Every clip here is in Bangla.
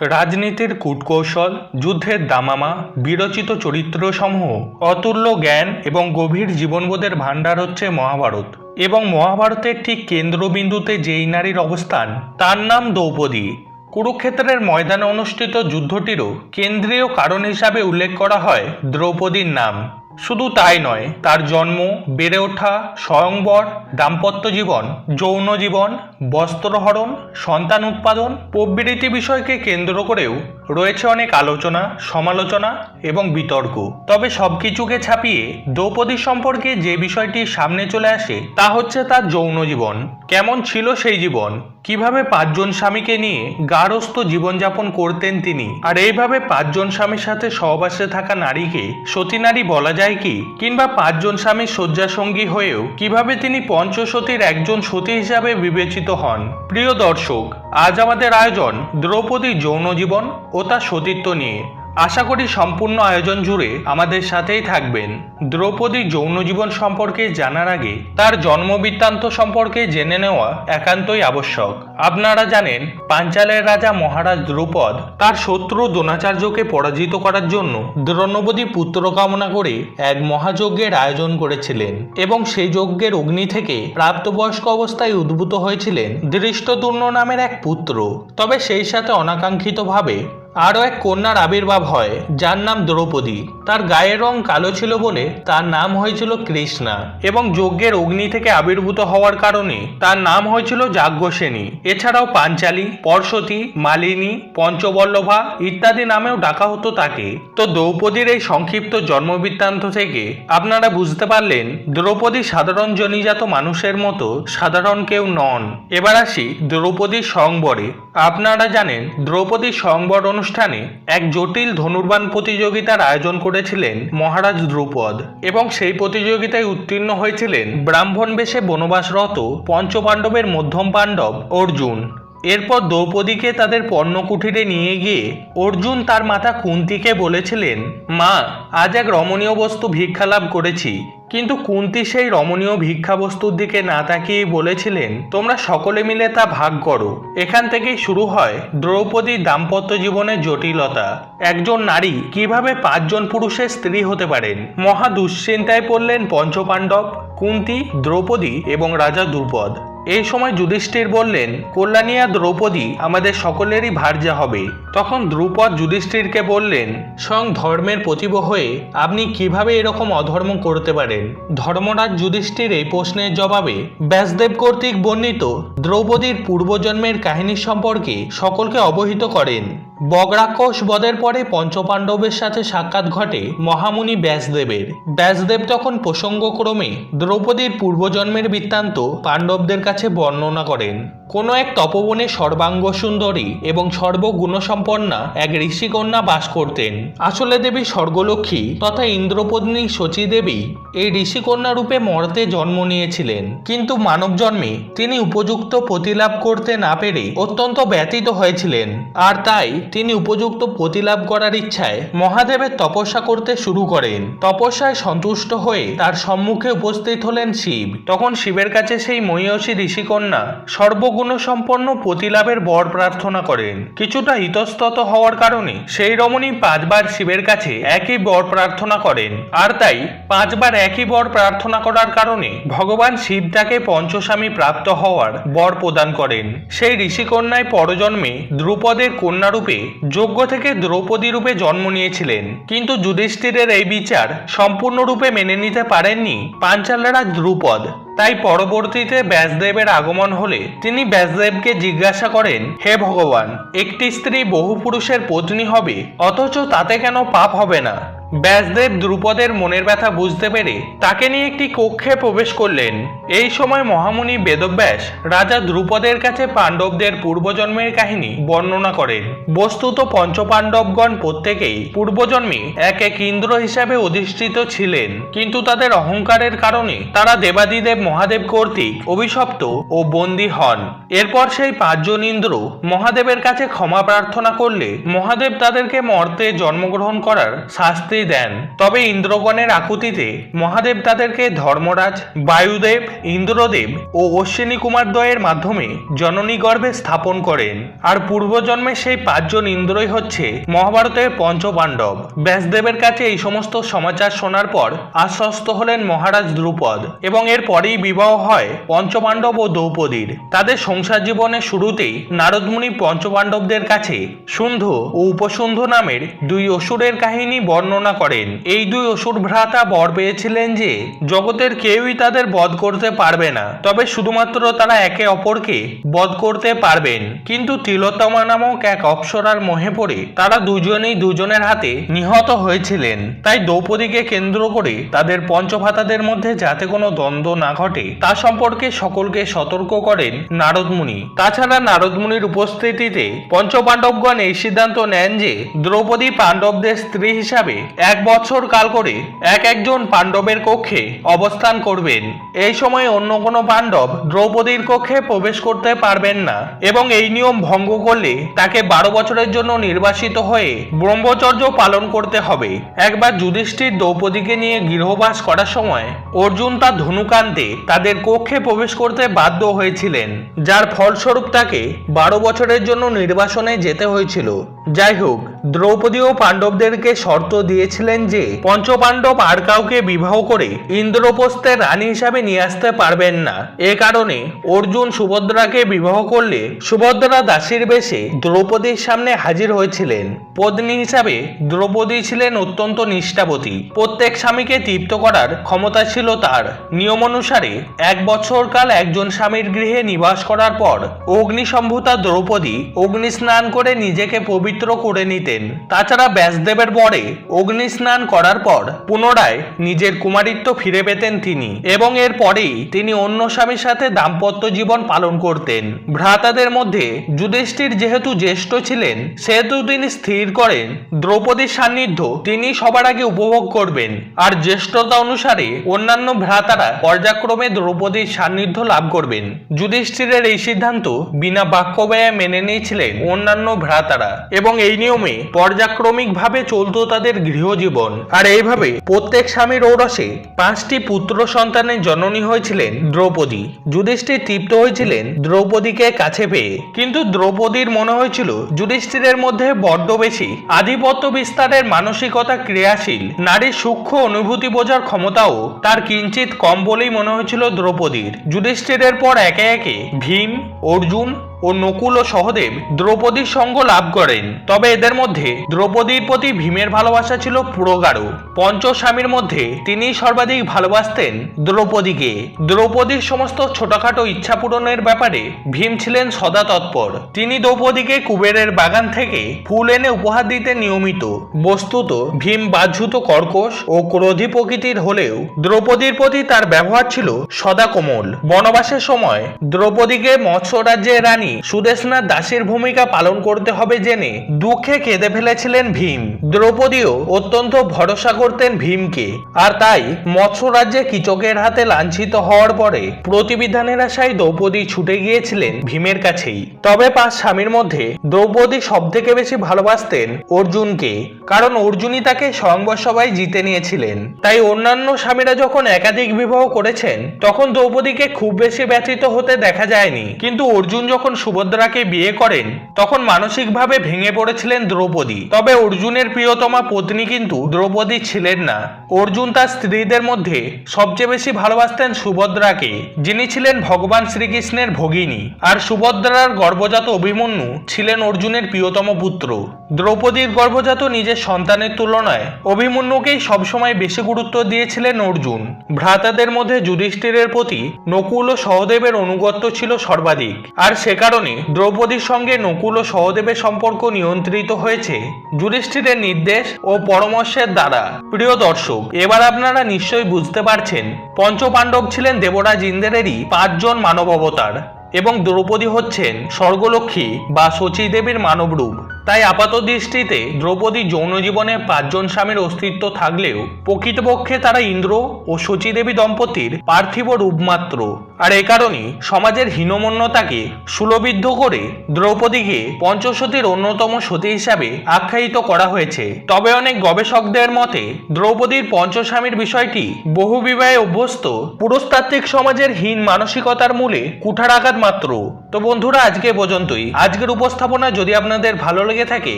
রাজনীতির কূটকৌশল, যুদ্ধের দামামা, বিরচিত চরিত্রসমূহ, অতুল্য জ্ঞান এবং গভীর জীবনবোধের ভাণ্ডার হচ্ছে মহাভারত। এবং মহাভারতের ঠিক কেন্দ্রবিন্দুতে যেই নারীর অবস্থান, তার নাম দ্রৌপদী। কুরুক্ষেত্রের ময়দানে অনুষ্ঠিত যুদ্ধটিরও কেন্দ্রীয় কারণ হিসাবে উল্লেখ করা হয় দ্রৌপদীর নাম। শুধু তাই নয়, তার জন্ম, বেড়ে ওঠা, স্বয়ংবর, দাম্পত্য জীবন, যৌন জীবন বস্ত্রহরণ সন্তান উৎপাদন, প্রভৃতি বিষয়কে কেন্দ্র করেও রয়েছে অনেক আলোচনা, সমালোচনা এবং বিতর্ক। তবে সব কিছুকে ছাপিয়ে দ্রৌপদী সম্পর্কে যে বিষয়টি সামনে চলে আসে, তা হচ্ছে তার যৌন জীবন। কেমন ছিল সেই জীবন? কীভাবে পাঁচজন স্বামীকে নিয়ে গারস্থ জীবনযাপন করতেন তিনি? আর এইভাবে পাঁচজন স্বামীর সাথে সহবাসে থাকা নারীকে সতী নারী বলা যায় কি? কিংবা পাঁচজন স্বামীর শয্যাসঙ্গী হয়েও কীভাবে তিনি পঞ্চসতীর একজন সতী হিসাবে বিবেচিত হন? প্রিয় দর্শক, আজ আমাদের আয়োজন দ্রৌপদী যৌন জীবন ও তার সতীত্ব নিয়ে। আশা করি সম্পূর্ণ আয়োজন জুড়ে আমাদের সাথেই থাকবেন। দ্রৌপদী যৌন জীবন সম্পর্কে জানার আগে তার জন্মবৃত্তান্ত সম্পর্কে জেনে নেওয়া একান্তই আবশ্যক। আপনারা জানেন, পাঞ্চালের রাজা মহারাজ দ্রৌপদ তার শত্রু দ্রোণাচার্যকে পরাজিত করার জন্য দ্রৌপদী পুত্র কামনা করে এক মহাযজ্ঞের আয়োজন করেছিলেন এবং সেই যজ্ঞের অগ্নি থেকে প্রাপ্তবয়স্ক অবস্থায় উদ্ভূত হয়েছিলেন দৃষ্টদূর্ণ নামের এক পুত্র। তবে সেই সাথে অনাকাঙ্ক্ষিতভাবে আরও এক কন্যার আবির্ভাব হয়, যার নাম দ্রৌপদী। তার গায়ের রং কালো ছিল বলে তার নাম হয়েছিল কৃষ্ণা এবং যজ্ঞের অগ্নি থেকে আবির্ভূত হওয়ার কারণে তার নাম হয়েছিল যাজ্ঞসেনী। এছাড়াও পাঞ্চালী পর্ষতী মালিনী, পঞ্চবল্লভা ইত্যাদি নামেও ডাকা হতো তাকে। তো দ্রৌপদীর এই সংক্ষিপ্ত জন্মবৃত্তান্ত থেকে আপনারা বুঝতে পারলেন, দ্রৌপদী সাধারণ জনিজাত মানুষের মতো সাধারণ কেউ নন। এবার আসি দ্রৌপদীর সংবরে। আপনারা জানেন দ্রৌপদীর সংবর অনুষ্ঠানে এক জটিল ধনুর্বাণ প্রতিযোগিতার আয়োজন করেছিলেন মহারাজ দ্রুপদ এবং সেই প্রতিযোগিতায় উত্তীর্ণ হয়েছিলেন ব্রাহ্মণ বেশে বনবাসরত পঞ্চপাণ্ডবের মধ্যম পাণ্ডব অর্জুন। এরপর দ্রৌপদীকে তাদের পণ্যকুঠিরে নিয়ে গিয়ে অর্জুন তার মাতা কুন্তিকে বলেছিলেন, মা, আজ এক রমণীয় বস্তু ভিক্ষা লাভ করেছি কিন্তু কুন্তি সেই রমণীয় ভিক্ষা বস্তুর দিকে না তাকিয়ে বলেছিলেন, তোমরা সকলে মিলে তা ভাগ করো। এখান থেকেই শুরু হয় দ্রৌপদীর দাম্পত্য জীবনের জটিলতা। একজন নারী কীভাবে পাঁচজন পুরুষের স্ত্রী হতে পারেন? মহা দুশ্চিন্তায় পড়লেন পঞ্চপাণ্ডব, কুন্তি, দ্রৌপদী এবং রাজা দ্রুপদ এই সময় যুধিষ্ঠির বললেন কল্যাণিয়া দ্রৌপদী আমাদের সকলেরই ভার্যা হবে। তখন দ্রুপদ যুধিষ্ঠিরকে বললেন, স্বয়ং ধর্মের প্রতিব হয়ে আপনি কীভাবে এরকম অধর্ম করতে পারেন? ধর্মরাজ যুধিষ্ঠির এই প্রশ্নের জবাবে, ব্যাসদেব কর্তৃক বর্ণিত দ্রৌপদীর পূর্বজন্মের কাহিনী সম্পর্কে সকলকে অবহিত করেন। বগরাক্ষস বধের পরে পঞ্চপাণ্ডবের সাথে সাক্ষাৎ ঘটে মহামুনি ব্যাসদেবের। ব্যাসদেব তখন প্রসঙ্গক্রমে দ্রৌপদীর পূর্বজন্মের বৃত্তান্ত পাণ্ডবদের কাছে বর্ণনা করেন। কোনো এক তপবনে সর্বাঙ্গ সুন্দরী এবং সর্বগুণসম্পন্না এক ঋষিকন্যা বাস করতেন। আসলে দেবী স্বর্গলক্ষ্মী তথা ইন্দ্রপত্নী শচী দেবী এই ঋষিকন্যা রূপে মর্তে জন্ম নিয়েছিলেন। কিন্তু মানব জন্মে তিনি উপযুক্ত প্রতিলাভ করতে না পেরে অত্যন্ত ব্যতীত হয়েছিলেন। আর তাই তিনি উপযুক্ত প্রতিলাভ করার ইচ্ছায় মহাদেবের তপস্যা করতে শুরু করেন। তপস্যায় সন্তুষ্ট হয়ে তার সম্মুখে উপস্থিত হলেন শিব। তখন শিবের কাছে সেই মহিষী ঋষিকন্যা সর্বগুণ সম্পন্ন প্রতিলাভের বর প্রার্থনা করেন। কিছুটা ইতস্তত হওয়ার কারণে সেই রমণী পাঁচবার শিবের কাছে একই বর প্রার্থনা করেন। আর তাই পাঁচবার একই বর প্রার্থনা করার কারণে ভগবান শিব তাকে পঞ্চস্বামী প্রাপ্ত হওয়ার বর প্রদান করেন। সেই ঋষিকন্যায় পরজন্মে দ্রুপদের কন্যারূপে যজ্ঞ থেকে দ্রৌপদী রূপে জন্ম নিয়েছিলেন। কিন্তু যুধিষ্ঠিরের এই বিচার সম্পূর্ণরূপে মেনে নিতে পারেননি পাঞ্চালেরা দ্রুপদ। তাই পরবর্তীতে ব্যাসদেবের আগমন হলে তিনি ব্যাসদেবকে জিজ্ঞাসা করেন, হে ভগবান, একটি স্ত্রী বহু পুরুষের পত্নী হবে, অথচ তাতে কেন পাপ হবে না? ব্যাসদেব দ্রুপদের মনের ব্যথা বুঝতে পেরে তাকে নিয়ে একটি কক্ষে প্রবেশ করলেন। এই সময় মহামুনি বেদব্যাস রাজা দ্রুপদের কাছে পাণ্ডবদের পূর্বজন্মের কাহিনী বর্ণনা করেন। বস্তুত পঞ্চপাণ্ডবগণ প্রত্যেকেই পূর্বজন্মে এক এক ইন্দ্র হিসাবে অধিষ্ঠিত ছিলেন, কিন্তু তাদের অহংকারের কারণে তারা দেবাদিদেব মহাদেব কর্তৃক অভিশপ্ত ও বন্দী হন। এরপর সেই পাঁচজন ইন্দ্র মহাদেবের কাছে ক্ষমা প্রার্থনা করলে মহাদেব তাদেরকে মর্তে জন্মগ্রহণ করার শাস্তি প্রতিশ্রুতি দেন। তবে ইন্দ্রগণের আকুতিতে মহাদেব তাদেরকে ধর্মরাজ, বায়ুদেব, ইন্দ্রদেব ও অশ্বিনী কুমার দ্বয়ের মাধ্যমে জননী গর্ভে স্থাপন করেন। আর পূর্বজন্মে সেই পাঁচজন ইন্দ্রই হচ্ছে মহাভারতের পঞ্চপাণ্ডব। ব্যাসদেবের কাছে এই সমস্ত সমাচার শোনার পর আশ্বস্ত হলেন মহারাজ দ্রুপদ এবং এর পরেই বিবাহ হয় পঞ্চপাণ্ডব ও দ্রৌপদীর। তাদের সংসার জীবনের শুরুতেই নারদমুনি পঞ্চপাণ্ডবদের কাছে সুন্ধু ও উপসুন্ধু নামের দুই অসুরের কাহিনী বর্ণনা করেন। এই দুই অসুর ভ্রাতা বর পেয়েছিলেন যে, জগতের কেউই তাদের বধ করতে পারবে না। তবে শুধুমাত্র তারা একে অপরকে বধ করতে পারবেন। কিন্তু তিলোত্তমা নামক এক অপ্সরার মোহে পড়ে তারা দুজনেই দুজনের হাতে নিহত হয়েছিলেন। তাই দ্রৌপদীকে কেন্দ্র করে তাদের পঞ্চভাতাদের মধ্যে যাতে কোনো দ্বন্দ্ব না ঘটে, তা সম্পর্কে সকলকে সতর্ক করেন নারদমুনি। তাছাড়া নারদমুনির উপস্থিতিতে পঞ্চপাণ্ডবগণ এই সিদ্ধান্ত নেন যে, দ্রৌপদী পাণ্ডবদের স্ত্রী হিসাবে এক বছর কাল করে এক একজন পাণ্ডবের কক্ষে অবস্থান করবেন। এই সময় অন্য কোনো পাণ্ডব দ্রৌপদীর কক্ষে প্রবেশ করতে পারবেন না এবং এই নিয়ম ভঙ্গ করলে তাকে বারো বছরের জন্য নির্বাসিত হয়ে ব্রহ্মচর্য পালন করতে হবে। একবার যুধিষ্ঠির দ্রৌপদীকে নিয়ে গৃহবাস করার সময় অর্জুন তার ধনুকান্তে তাদের কক্ষে প্রবেশ করতে বাধ্য হয়েছিলেন, যার ফলস্বরূপ তাকে বারো বছরের জন্য নির্বাসনে যেতে হয়েছিল। যাই হোক দ্রৌপদী ও পাণ্ডবদেরকে শর্ত দিয়েছিলেন যে পঞ্চপাণ্ডব আর কাউকে বিবাহ করে ইন্দ্রপ্রস্থের রানী হিসাবে নিয়ে আসতে পারবেন না। এ কারণে অর্জুন সুভদ্রাকে বিবাহ করলে সুভদ্রা দাসীর বেশে দ্রৌপদীর সামনে হাজির হয়েছিলেন। পত্নী হিসাবে দ্রৌপদী ছিলেন অত্যন্ত নিষ্ঠাবতী। প্রত্যেক স্বামীকে তৃপ্ত করার ক্ষমতা ছিল তার। নিয়ম অনুসারে এক বছর কাল একজন স্বামীর গৃহে নিবাস করার পর অগ্নিসম্ভূতা দ্রৌপদী অগ্নি স্নান করে নিজেকে পবিত্র করে নিতেন। তাছাড়া ব্যাসদেবের পরে অগ্নি স্নান করার পর পুনরায় নিজের কুমারিত্ব ফিরে পেতেন তিনি এবং এর পরেই তিনি অন্য স্বামীর সাথে দাম্পত্য জীবন পালন করতেন। ভ্রাতাদের মধ্যে যুধিষ্ঠির যেহেতু জ্যেষ্ঠ ছিলেন, সেহেতু তিনি স্থির করেন। দ্রৌপদীর সান্নিধ্য তিনি সবার আগে উপভোগ করবেন। আর জ্যেষ্ঠতা অনুসারে অন্যান্য ভ্রাতারা পর্যাক্রমে দ্রৌপদীর সান্নিধ্য লাভ করবেন। যুধিষ্ঠিরের এই সিদ্ধান্ত বিনা বাক্য ব্যয়ে মেনে নিয়েছিলেন অন্যান্য ভ্রাতারা। এবং এই নিয়মে পর্যাক্রমিকভাবে চলতো তাদের গৃহজীবন। আর এইভাবে প্রত্যেক স্বামীর ঔরসে পাঁচটি পুত্র সন্তানের জননী হয়েছিলেন দ্রৌপদী। যুধিষ্ঠির তৃপ্ত হয়েছিলেন দ্রৌপদীকে কাছে পেয়ে। কিন্তু দ্রৌপদীর মনে হয়েছিল, যুধিষ্ঠিরের মধ্যে বড্ড বেশি আধিপত্য বিস্তারের মানসিকতা ক্রিয়াশীল। নারীর সূক্ষ্ম অনুভূতি বোঝার ক্ষমতাও তার কিঞ্চিত কম বলেই মনে হয়েছিল দ্রৌপদীর। যুধিষ্ঠিরের পর একে একে ভীম, অর্জুন ও নকুল ও সহদেব দ্রৌপদীর সঙ্গ লাভ করেন। তবে এদের মধ্যে দ্রৌপদীর প্রতি ভীমের ভালোবাসা ছিল পুরোগাঢ় পঞ্চস্বামীর মধ্যে তিনি সর্বাধিক ভালোবাসতেন দ্রৌপদীকে। দ্রৌপদীর সমস্ত ছোটখাটো ইচ্ছা পূরণের ব্যাপারে ভীম ছিলেন সদা তৎপর। তিনি দ্রৌপদীকে কুবেরের বাগান থেকে ফুল এনে উপহার দিতে নিয়মিত। বস্তুত ভীম বাহ্যুত কর্কশ ও ক্রোধী প্রকৃতির হলেও দ্রৌপদীর প্রতি তার ব্যবহার ছিল সদা কোমল। বনবাসের সময় দ্রৌপদীকে মৎস্য রাজ্যের রানী সুদেশনা দাসের ভূমিকা পালন করতে হবে জেনে দুঃখে কেঁদে ফেলেছিলেন ভীম। দ্রৌপদীও অত্যন্ত ভরসা করতেন ভীমকে। আর তাই মৎস্য রাজ্যে কিচকের হাতে লাঞ্ছিত হওয়ার পরে প্রতিবিধানের আশায় দ্রৌপদী ছুটে গিয়েছিলেন ভীমের কাছেই। তবে পাঁচ স্বামীর মধ্যে দ্রৌপদী সব থেকে বেশি ভালোবাসতেন অর্জুনকে, কারণ অর্জুনই তাকে স্বয়ংবর জিতে নিয়েছিলেন। তাই অন্যান্য স্বামীরা যখন একাধিক বিবাহ করেছেন, তখন দ্রৌপদীকে খুব বেশি ব্যথিত হতে দেখা যায়নি। কিন্তু অর্জুন যখন সুভদ্রাকে বিয়ে করেন, তখন মানসিকভাবে ভেঙে পড়েছিলেন দ্রৌপদী। তবে অর্জুনের প্রিয়তমা পত্নী কিন্তু দ্রৌপদী ছিলেন না। অর্জুন তার স্ত্রীদের মধ্যে সবচেয়ে বেশি ভালোবাসতেন সুভদ্রাকে, যিনি ছিলেন ভগবান শ্রীকৃষ্ণের ভগিনী। আর সুভদ্রার গর্ভজাত অভিমন্যু ছিলেন অর্জুনের প্রিয়তম পুত্র। দ্রৌপদীর গর্ভজাত নিজের সন্তানের তুলনায় অভিমন্যুকেই সবসময় বেশি গুরুত্ব দিয়েছিলেন অর্জুন। ভ্রাতাদের মধ্যে যুধিষ্ঠিরের প্রতি নকুল ও সহদেবের অনুগত্য ছিল সর্বাধিক। আর সে কারণে দ্রৌপদীর সঙ্গে নকুল ও সহদেবের সম্পর্ক নিয়ন্ত্রিত হয়েছে। যুধিষ্ঠিরের নির্দেশ ও পরামর্শের দ্বারা। প্রিয় দর্শক, এবার আপনারা নিশ্চয়ই বুঝতে পারছেন, পঞ্চপাণ্ডব ছিলেন দেবরাজ ইন্দ্রেরই পাঁচজন মানব অবতার এবং দ্রৌপদী হচ্ছেন স্বর্গলক্ষ্মী বা শচী দেবীর মানবরূপ। তাই আপাত দৃষ্টিতে দ্রৌপদী যৌন জীবনে পাঁচজন স্বামীর অস্তিত্ব থাকলেও প্রকৃতপক্ষে তারা ইন্দ্র ও শচীদেবী দম্পতির পার্থিব রূপমাত্র আর এ কারণে সমাজের হীনমন্যতাকে সুলভিদ্ধ করে দ্রৌপদীকে পঞ্চসতীর অন্যতম সতী হিসাবে আখ্যায়িত করা হয়েছে। তবে অনেক গবেষকদের মতে, দ্রৌপদীর পঞ্চস্বামীর বিষয়টি বহু বিবাহে অভ্যস্ত। পুরস্তাত্ত্বিক সমাজের হীন মানসিকতার মূলে কুঠারাঘাত মাত্র। তো বন্ধুরা, আজকে পর্যন্তই। আজকের উপস্থাপনা যদি আপনাদের ভালো লেগে থাকে,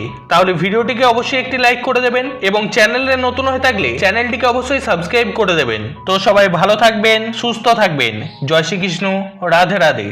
তাহলে ভিডিওটিকে অবশ্যই একটি লাইক করে দেবেন এবং চ্যানেলে নতুন হয়ে থাকলে চ্যানেলটিকে অবশ্যই সাবস্ক্রাইব করে দেবেন। তো সবাই ভালো থাকবেন, সুস্থ থাকবেন। জয় শ্রীকৃষ্ণ, রাধে রাধে।